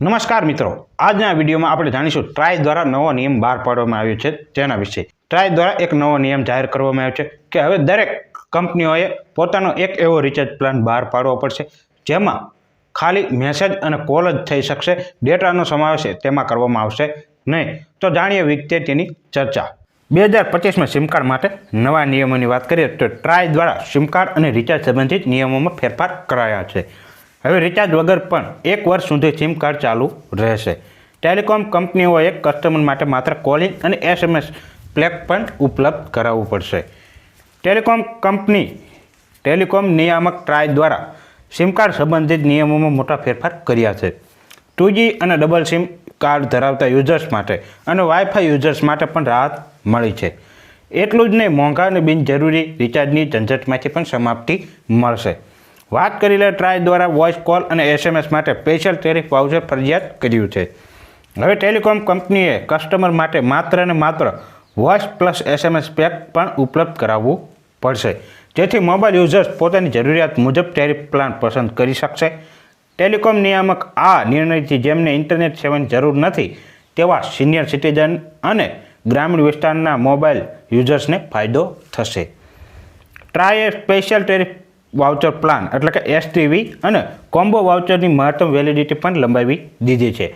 નમસ્કાર મિત્રો. આજના વિડીયોમાં આપણે જાણીશું ટ્રાય દ્વારા નવો નિયમ બહાર પાડવામાં આવ્યો છે તેના વિશે. ટ્રાય દ્વારા એક નવો નિયમ જાહેર કરવામાં આવ્યો છે કે હવે દરેક કંપનીઓએ પોતાનો એક એવો રિચાર્જ પ્લાન બહાર પાડવો પડશે જેમાં ખાલી મેસેજ અને કોલ જ થઈ શકશે ડેટાનો સમાવેશ તેમાં કરવામાં આવશે નહીં. તો જાણીએ વિગતે તેની ચર્ચા. બે હજાર પચીસમાં સિમ કાર્ડ માટે નવા નિયમોની વાત કરીએ તો ટ્રાય દ્વારા સિમ કાર્ડ અને રિચાર્જ સંબંધિત નિયમોમાં ફેરફાર કરાયા છે. હવે રિચાર્જ વગર પણ એક વર્ષ સુધી સિમ કાર્ડ ચાલુ રહેશે. ટેલિકોમ કંપનીઓએ કસ્ટમર માટે માત્ર કોલિંગ અને એસએમએસ પ્લેક પણ ઉપલબ્ધ કરાવવું પડશે. ટેલિકોમ કંપની ટેલિકોમ નિયામક ટ્રાય દ્વારા સિમ કાર્ડ સંબંધિત નિયમોમાં મોટા ફેરફાર કર્યા છે. ટુ અને ડબલ સિમ કાર્ડ ધરાવતા યુઝર્સ માટે અને વાઈફાઈ યુઝર્સ માટે પણ રાહત મળી છે. એટલું જ નહીં, મોંઘા અને બિનજરૂરી રિચાર્જની ઝંઝટમાંથી પણ સમાપ્તિ મળશે. વાત કરી લે ટ્રાય દ્વારા વોઇસ કોલ અને એસએમએસ માટે સ્પેશિયલ ટેરિફ વાઉચર ફરજિયાત કર્યું છે. હવે ટેલિકોમ કંપનીએ કસ્ટમર માટે માત્ર ને માત્ર વોઇસ પ્લસ એસએમએસ પેક પણ ઉપલબ્ધ કરાવવું પડશે. જેથી મોબાઈલ યુઝર્સ પોતાની જરૂરિયાત મુજબ ટેરિફ પ્લાન પસંદ કરી શકશે. ટેલિકોમ નિયામક આ નિર્ણયથી જેમને ઇન્ટરનેટ સેવાની જરૂર નથી તેવા સિનિયર સિટીઝન અને ગ્રામીણ વિસ્તારના મોબાઈલ યુઝર્સને ફાયદો થશે. TRAI special tariff voucher plan, એટલે કે એસટીવી અને કોમ્બો વાઉચરની મહત્તમ વેલિડિટી પણ લંબાવી દીધી છે.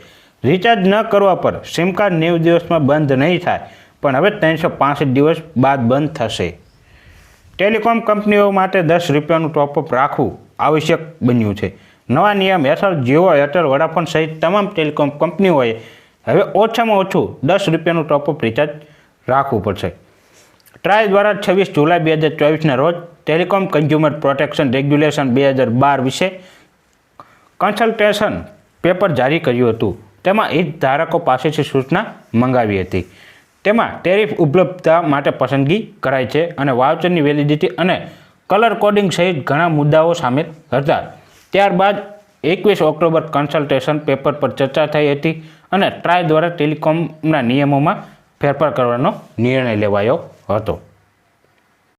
રિચાર્જ ન કરવા પર સિમ કાર્ડ નેવું દિવસમાં બંધ નહીં થાય, પણ હવે ત્રણસો પાંસઠ દિવસ બાદ બંધ થશે. ટેલિકોમ કંપનીઓ માટે દસ રૂપિયાનું ટોપઅપ રાખવું આવશ્યક બન્યું છે. નવા નિયમ હેઠળ જીઓ, એરટેલ, વડાફોન સહિત તમામ ટેલિકોમ કંપનીઓએ હવે ઓછામાં ઓછું દસ રૂપિયાનું ટોપઅપ રિચાર્જ રાખવું પડશે. ટ્રાય દ્વારા છવ્વીસ જુલાઈ બે હજાર ચોવીસના રોજ ટેલિકોમ કન્ઝ્યુમર પ્રોટેક્શન રેગ્યુલેશન બે હજાર બાર વિશે કન્સલ્ટેશન પેપર જારી કર્યું હતું. તેમાં હિતધારકો પાસેથી સૂચના મંગાવી હતી. તેમાં ટેરિફ ઉપલબ્ધતા માટે પસંદગી કરાઈ છે અને વાઉચરની વેલિડિટી અને કલર કોડિંગ સહિત ઘણા મુદ્દાઓ સામેલ હતા. ત્યારબાદ એકવીસ ઓક્ટોબર કન્સલ્ટેશન પેપર પર ચર્ચા થઈ હતી અને ટ્રાય દ્વારા ટેલિકોમના નિયમોમાં ફેરફાર કરવાનો નિર્ણય લેવાયો હતો